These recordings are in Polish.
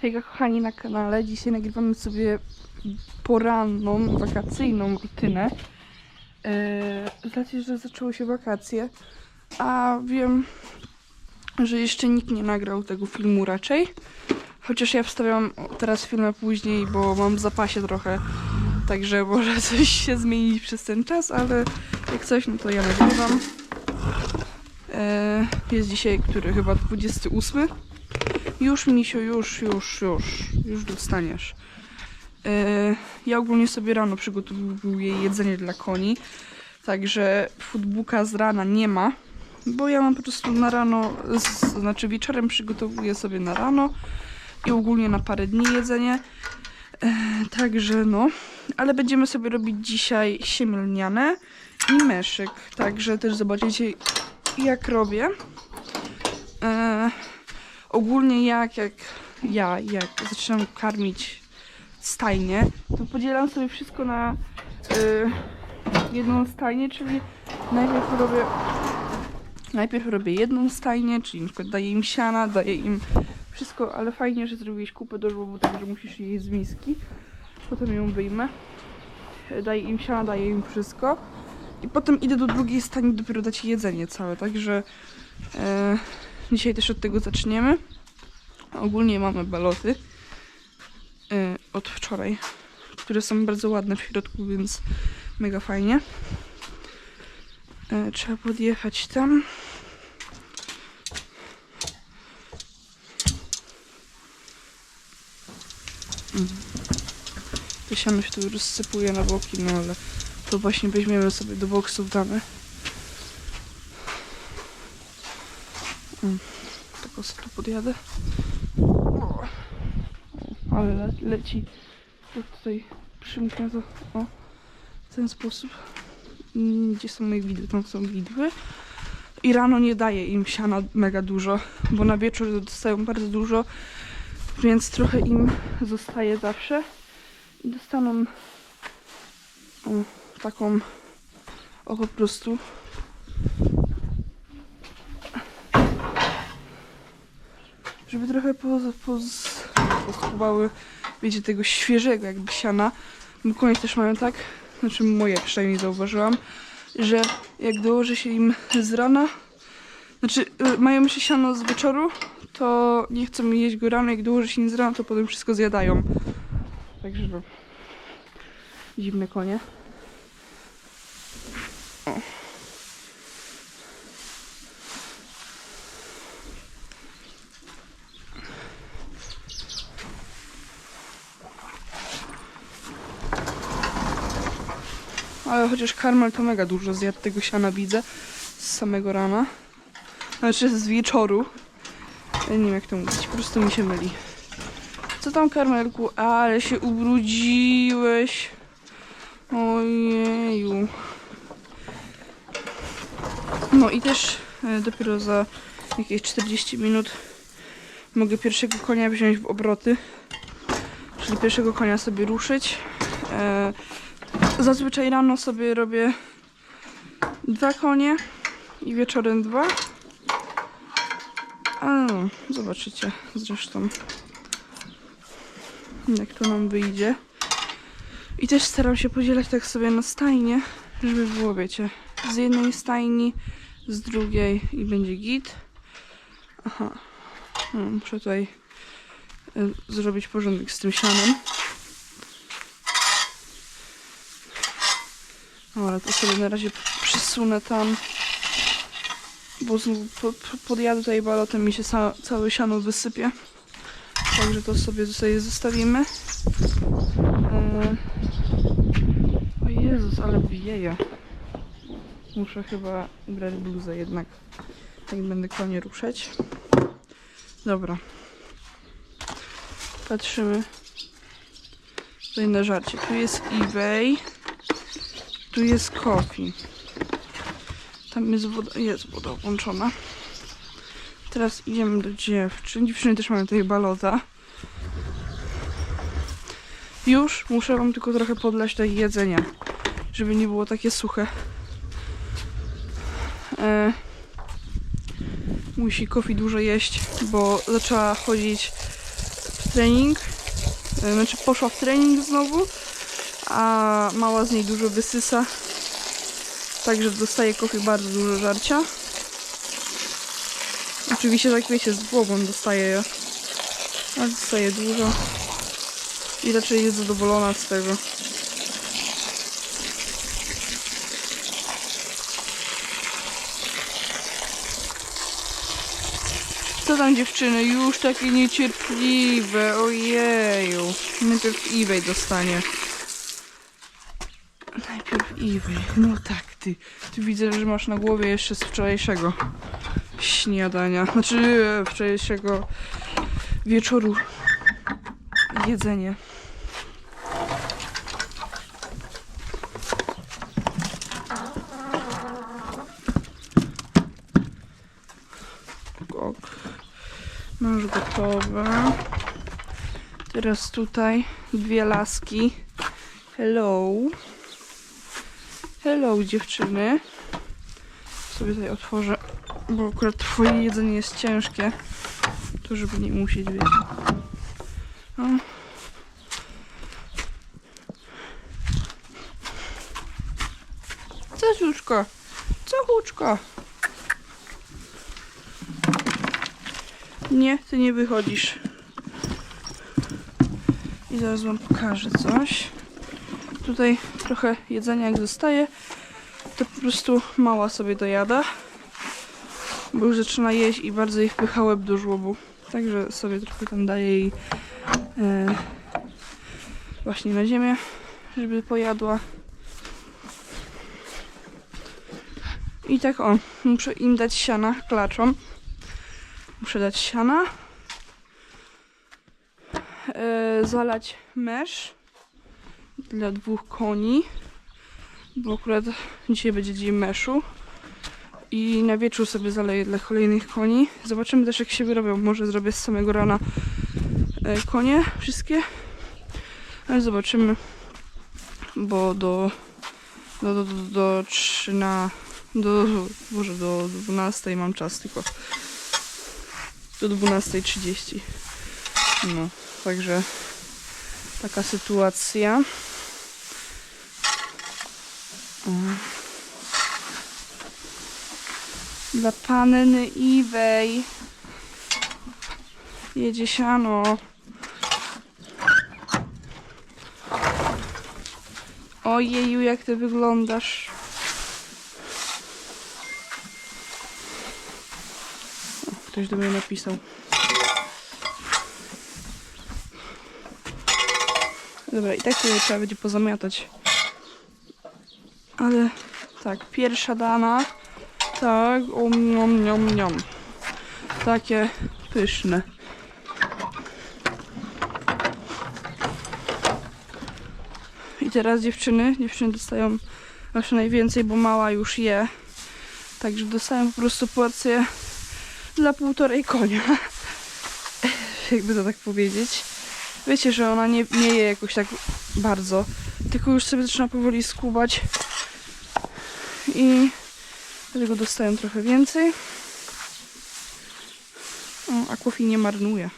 Hejka kochani na kanale. Dzisiaj nagrywamy sobie poranną, wakacyjną rutynę. Eee, z racji, że zaczęły się wakacje, a wiem, że jeszcze nikt nie nagrał tego filmu raczej. Chociaż ja wstawiam teraz filmę później, bo mam w zapasie trochę, także może coś się zmienić przez ten czas, ale jak coś, no to ja nagrywam. Eee, jest dzisiaj, który chyba 28. Już, misiu, już, już, już, już dostaniesz. Eee, ja ogólnie sobie rano przygotowuję jedzenie dla koni, także foodbooka z rana nie ma, bo ja mam po prostu na rano, z, znaczy wieczorem przygotowuję sobie na rano i ogólnie na parę dni jedzenie. Eee, także no, ale będziemy sobie robić dzisiaj siemielniane i meszyk, także też zobaczycie jak robię. Eee, ogólnie jak, jak ja, jak zaczynam karmić stajnie, to podzielam sobie wszystko na y, jedną stajnię, czyli najpierw robię najpierw robię jedną stajnię, czyli na przykład daję im siana, daję im wszystko, ale fajnie, że zrobiłeś kupę do żłobu, także musisz jeść z miski. Potem ją wyjmę. Daję im siana, daję im wszystko. I potem idę do drugiej stajni dopiero dać jedzenie całe, także e, dzisiaj też od tego zaczniemy. Ogólnie mamy baloty e, od wczoraj, które są bardzo ładne w środku, więc mega fajnie. E, trzeba podjechać tam. Mm. To siano się tu rozsypuje na boki, no ale to właśnie weźmiemy sobie do boksów, damy. Mm. Tak o sobie podjadę. O, ale le leci. To tutaj przymknę to o, w ten sposób. Mm, Gdzie są moje widły? Tam są widły. I rano nie daję im siana mega dużo, bo na wieczór dostają bardzo dużo, więc trochę im zostaje zawsze. I dostaną o, taką o po prostu żeby trochę poz, poz, poschowały wiecie tego świeżego jakby siana. Bo konie też mają tak znaczy moje przynajmniej zauważyłam że jak dołoży się im z rana znaczy y, mają jeszcze siano z wieczoru to nie chcą jeść go rano jak dołoży się im z rana to potem wszystko zjadają. Także no dziwne konie Ale chociaż karmel to mega dużo zjadł tego siana widzę z samego rana. Znaczy z wieczoru. Nie wiem jak to mówić, po prostu mi się myli. Co tam karmelku? Ale się ubrudziłeś. Ojeju. No i też e, dopiero za jakieś 40 minut mogę pierwszego konia wziąć w obroty. Czyli pierwszego konia sobie ruszyć. E, Zazwyczaj rano sobie robię dwa konie i wieczorem dwa. Ale no, zobaczycie zresztą jak to nam wyjdzie. I też staram się podzielać tak sobie na stajnie, żeby było, wiecie, z jednej stajni, z drugiej i będzie git. Aha, no, muszę tutaj y, zrobić porządek z tym sianem. No, ale to sobie na razie przesunę tam. Bo znów po, po, podjadę tutaj balotem i się ca, całe siano wysypie. Także to sobie tutaj zostawimy. Eee... O Jezus, ale wieje. Muszę chyba brać bluzę jednak. Jak będę konie ruszać. Dobra. Patrzymy. Tutaj na żarcie. Tu jest eBay. Tu jest coffee. Tam jest woda, jest woda włączona. Teraz idziemy do dziewczyn. Dziewczyny też mają tutaj balota. Już muszę wam tylko trochę podlać do jedzenia, żeby nie było takie suche. E, musi kofi dużo jeść, bo zaczęła chodzić w trening. E, Znaczy poszła w trening znowu, a mała z niej dużo wysysa. Także dostaje kofie bardzo dużo żarcia. Oczywiście tak wiecie, z głową dostaje je. Ale dostaje dużo. I raczej jest zadowolona z tego. Co tam dziewczyny? Już takie niecierpliwe. Ojeju. Najpierw Iwej dostanie. Najpierw Iwej. No tak, ty. Ty widzę, że masz na głowie jeszcze z wczorajszego śniadania. Znaczy e, wczorajszego wieczoru jedzenie. Ok. Masz gotowe. Teraz tutaj dwie laski. Hello. Hello dziewczyny. Sobie tutaj otworzę, bo akurat twoje jedzenie jest ciężkie. To żeby nie musieć, wiecie. O. Co Ciuszko? Co Huczko? Nie, ty nie wychodzisz. I zaraz wam pokażę coś. Tutaj trochę jedzenia jak zostaje, to po prostu mała sobie dojada. Bo już zaczyna jeść i bardzo jej wpycha łeb do żłobu. Także sobie trochę tam daję jej e, właśnie na ziemię, żeby pojadła. I tak o, muszę im dać siana klaczom. Muszę dać siana. E, zalać mesz dla dwóch koni. Bo akurat dzisiaj będzie dzień meszu. I na wieczór sobie zaleję dla kolejnych koni. Zobaczymy też jak się wyrobią. Może zrobię z samego rana e, konie wszystkie. Ale zobaczymy. Bo do do, do, do, do 13 do, może do 12 mam czas tylko do 12.30 no, także taka sytuacja. Dla panny Iwej jedzie siano Ojeju, jak ty wyglądasz. O, ktoś do mnie napisał. Dobra, i tak tutaj trzeba będzie pozamiatać. Ale tak, pierwsza dana. Tak, om, niom, niom, niom. Takie pyszne. I teraz dziewczyny, dziewczyny dostają zawsze najwięcej, bo mała już je. Także dostają po prostu porcję dla półtorej konia. Jakby to tak powiedzieć. Wiecie, że ona nie, nie je jakoś tak bardzo, tylko już sobie zaczyna powoli skubać. I dlatego dostają trochę więcej. O, a Kofi nie marnuje.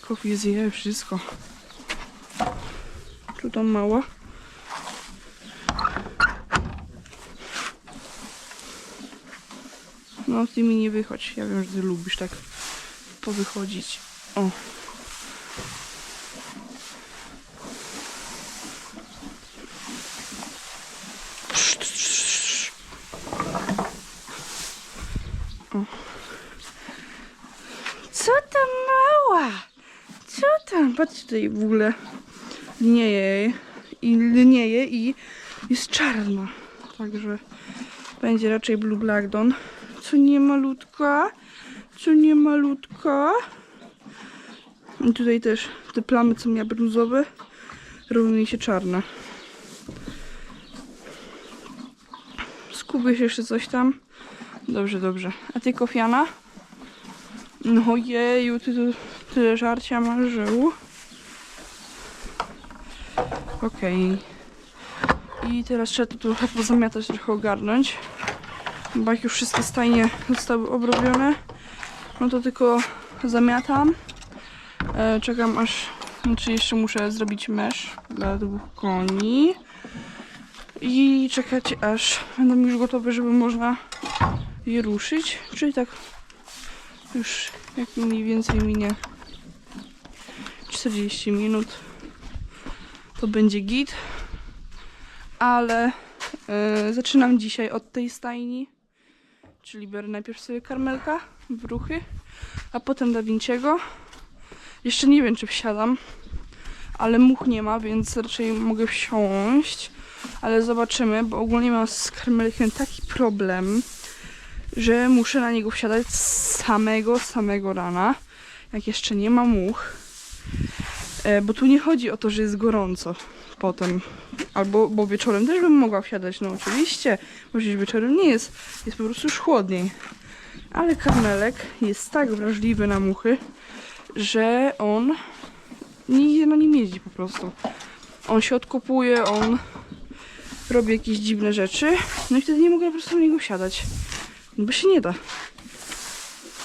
Kofi zje wszystko. Tu tam mała. No, ty mi nie wychodź. Ja wiem, że ty lubisz tak powychodzić. O. Co tam mała? Tam? Patrzcie tutaj w ogóle. Linieje i linieje i jest czarna. Także będzie raczej Blue Blackdon. Co nie malutka? Co nie malutka? I tutaj też te plamy, co miała brązowe, mi się czarne. Skubię się jeszcze coś tam. Dobrze, dobrze. A ty kofiana? No jeju, ty tu tyle żarcia masz, żył. Okej. I teraz trzeba to trochę pozamiatać, trochę ogarnąć. Bo jak już wszystkie stajnie zostały obrobione, no to tylko zamiatam E, czekam aż, znaczy jeszcze muszę zrobić mesz dla dwóch koni. I czekać aż będą już gotowe, żeby można je ruszyć. Czyli tak już jak mniej więcej minie 40 minut to będzie git. Ale e, zaczynam dzisiaj od tej stajni. Czyli biorę najpierw sobie karmelka w ruchy, a potem Da Vinciego. Jeszcze nie wiem, czy wsiadam, ale much nie ma, więc raczej mogę wsiąść. Ale zobaczymy, bo ogólnie mam z karmelkiem taki problem, że muszę na niego wsiadać samego, samego rana, jak jeszcze nie ma much. E, bo tu nie chodzi o to, że jest gorąco potem. Albo, bo wieczorem też bym mogła wsiadać, no oczywiście. Bo przecież wieczorem nie jest, jest po prostu już chłodniej. Ale karmelek jest tak wrażliwy na muchy, że on nie na nim jeździ po prostu. On się odkopuje, on robi jakieś dziwne rzeczy, no i wtedy nie mogę po prostu na niego wsiadać. No bo się nie da.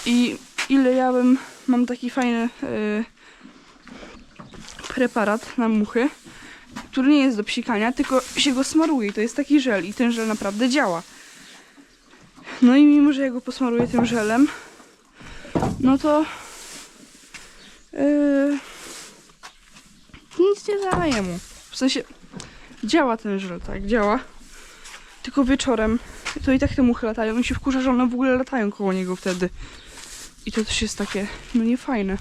I ile ja bym, mam taki fajny yy, preparat na muchy, który nie jest do psikania, tylko się go smaruje. To jest taki żel i ten żel naprawdę działa. No i mimo, że ja go posmaruję tym żelem, no to yy, nic nie daje mu. W sensie działa ten żel, tak, działa. Tylko wieczorem to i tak te muchy latają i się wkurza, że one w ogóle latają koło niego wtedy. I to też jest takie, no niefajne.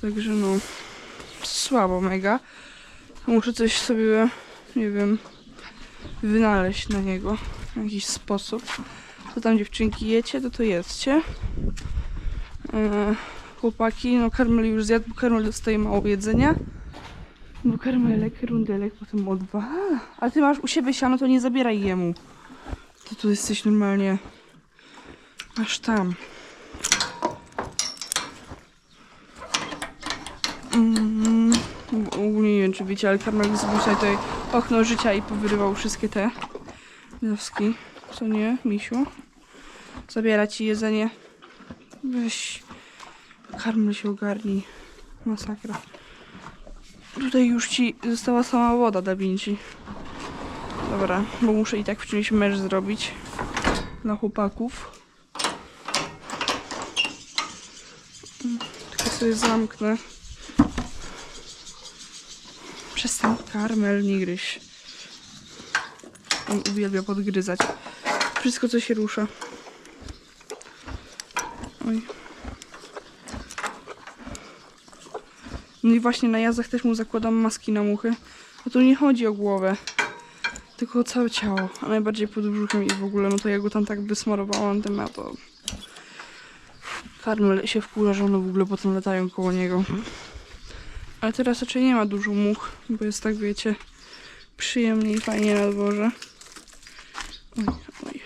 Także no, słabo mega. Muszę coś sobie, nie wiem, wynaleźć na niego w jakiś sposób. Co tam dziewczynki jecie, to to jedzcie. E, chłopaki, no karmel już zjadł, bo karmel dostaje mało jedzenia. Bo karmelek, rundelek, potem o dwa. A ty masz u siebie siano, to nie zabieraj jemu. Ty tu jesteś normalnie aż tam. Mm, nie wiem, czy wiecie, ale Karmel zrobił sobie tutaj okno życia i powyrywał wszystkie te wnioski. Co nie, misiu? Zabiera ci jedzenie. Weź. Karmel się ogarnij. Masakra. Tutaj już ci została sama woda, Da Vinci. Dobra, bo muszę i tak w czymś mecz zrobić dla chłopaków. Mm, Tylko sobie zamknę. Karmel, nie gryź. On uwielbia podgryzać. Wszystko, co się rusza. Oj. No i właśnie na jazdach też mu zakładam maski na muchy. A tu nie chodzi o głowę, tylko o całe ciało. A najbardziej pod brzuchem i w ogóle, no to ja go tam tak wysmarowałam tym, a to... Karmel się wkurza, że one w ogóle potem latają koło niego. Ale teraz raczej nie ma dużo much, bo jest tak, wiecie, przyjemnie i fajnie na dworze. Oj, oj.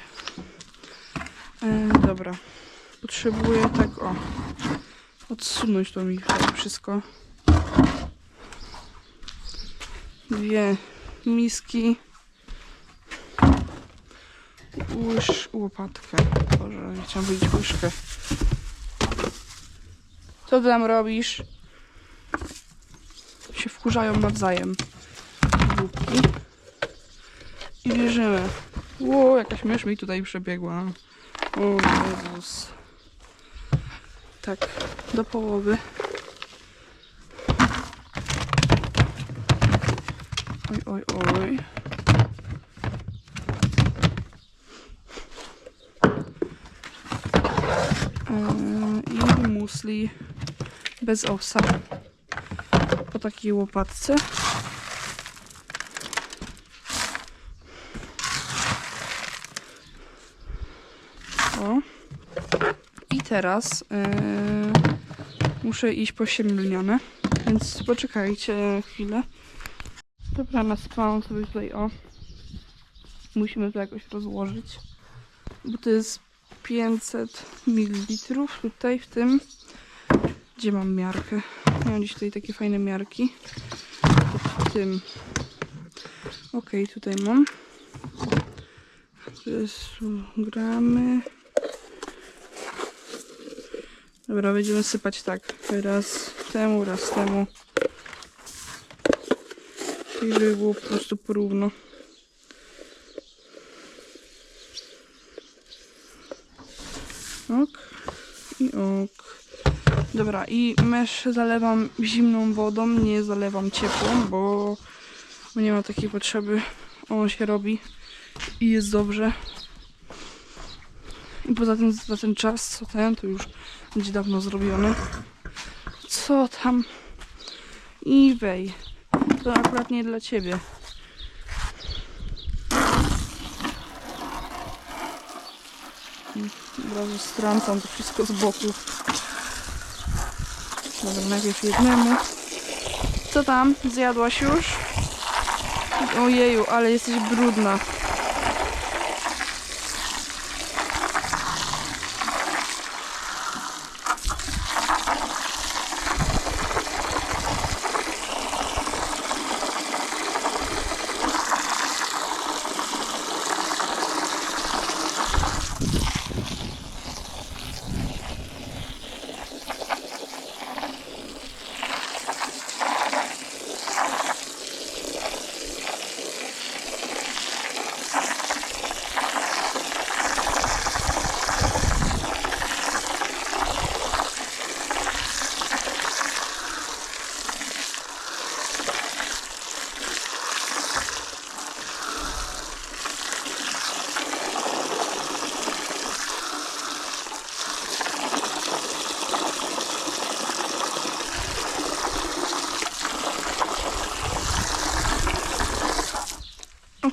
E, dobra. Potrzebuję tak, o, odsunąć to mi wszystko. Dwie miski. Łyż, łopatkę. Boże, chciałam powiedzieć łyżkę. Co ty tam robisz? Wkurzają nawzajem. Głupki. I bierzemy. Ło, jakaś mysz mi tutaj przebiegła. O Jezus. Tak, do połowy. Oj, oj, oj. Yy, I musli bez osa po takiej łopatce. O. I teraz yy, muszę iść po siemlniane, więc poczekajcie chwilę. Dobra, nasypałam sobie tutaj o. Musimy to jakoś rozłożyć, bo to jest 500 ml tutaj w tym. Gdzie mam miarkę? Mam gdzieś tutaj takie fajne miarki. W tym. Ok, tutaj mam. Gramy. Dobra, będziemy sypać tak. Raz, temu, raz temu. I żeby było po prostu porówno. Ok. I ok. Dobra, i mesz zalewam zimną wodą, nie zalewam ciepłą, bo, bo nie ma takiej potrzeby. On się robi i jest dobrze. I poza tym za ten czas, co ten, to już będzie dawno zrobiony. Co tam? I wej. To akurat nie dla ciebie. Od razu strącam to wszystko z boku. Dobra, najpierw jednemu. Co tam? Zjadłaś już? Ojeju, ale jesteś brudna.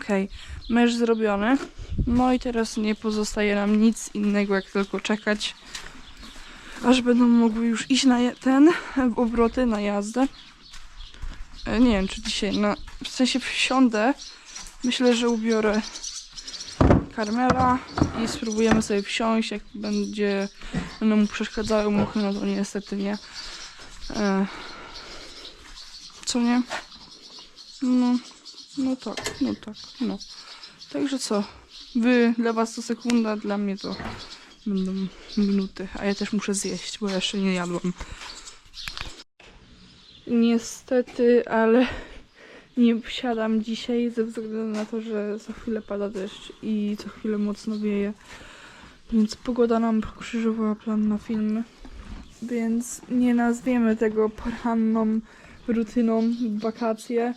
Okej, mecz zrobiony. No i teraz nie pozostaje nam nic innego, jak tylko czekać, aż będą mogły już iść na ten, obroty, na jazdę. E, Nie wiem, czy dzisiaj, na, w sensie wsiądę. Myślę, że ubiorę Karmela i spróbujemy sobie wsiąść, jak będzie, będą mu przeszkadzały muchy, no to niestety nie. E, co nie? No, no tak, no tak, no. Także co? Wy, dla was to sekunda, dla mnie to będą minuty. A ja też muszę zjeść, bo jeszcze nie jadłam. Niestety, ale nie wsiadam dzisiaj ze względu na to, że za chwilę pada deszcz i co chwilę mocno wieje. Więc pogoda nam pokrzyżowała plan na filmy. Więc nie nazwiemy tego poranną rutyną wakacje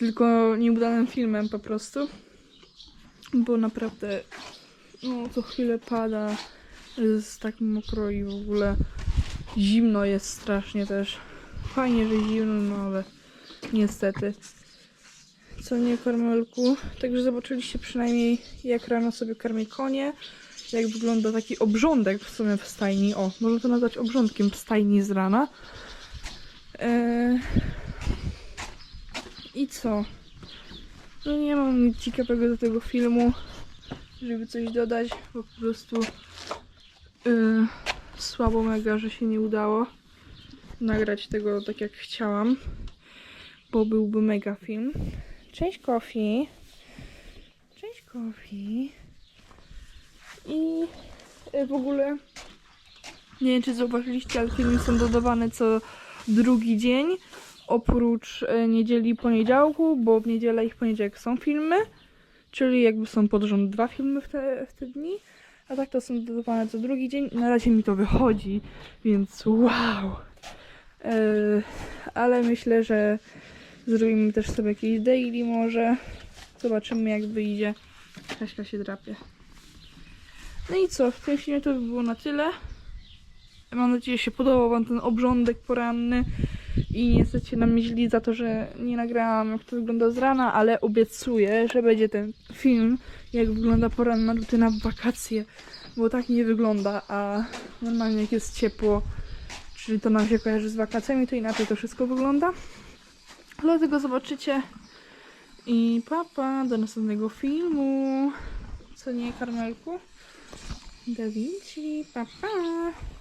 tylko nieudanym filmem po prostu. Bo naprawdę no co chwilę pada, jest tak mokro i w ogóle zimno jest strasznie też. Fajnie, że zimno, no ale niestety. Co nie karmelku. Także zobaczyliście przynajmniej jak rano sobie karmię konie. Jak wygląda taki obrządek w sumie w stajni. O, można to nazwać obrządkiem w stajni z rana. Eee, i co? No nie mam nic ciekawego do tego filmu, żeby coś dodać, bo po prostu yy, słabo mega, że się nie udało nagrać tego tak jak chciałam, bo byłby mega film. Cześć Kofi. Cześć Kofi. I y, w ogóle nie wiem czy zauważyliście, ale filmy są dodawane co drugi dzień oprócz e, niedzieli i poniedziałku, bo w niedzielę i w poniedziałek są filmy, czyli jakby są pod rząd dwa filmy w te, w te dni, a tak to są dodawane co drugi dzień. Na razie mi to wychodzi, więc wow! E, ale myślę, że zrobimy też sobie jakiś daily może. Zobaczymy jak wyjdzie. Kaśka się drapie. No i co, w tym filmie to by było na tyle. Mam nadzieję, że się podobał Wam ten obrządek poranny i nie jesteście na mnie źli za to, że nie nagrałam jak to wygląda z rana, ale obiecuję, że będzie ten film jak wygląda poranna rutyna w wakacje, bo tak nie wygląda, a normalnie jak jest ciepło, czyli to nam się kojarzy z wakacjami, to inaczej to wszystko wygląda. Dlatego zobaczycie i papa, do następnego filmu. Co nie, Karmelku? Da Vinci, papa. Pa.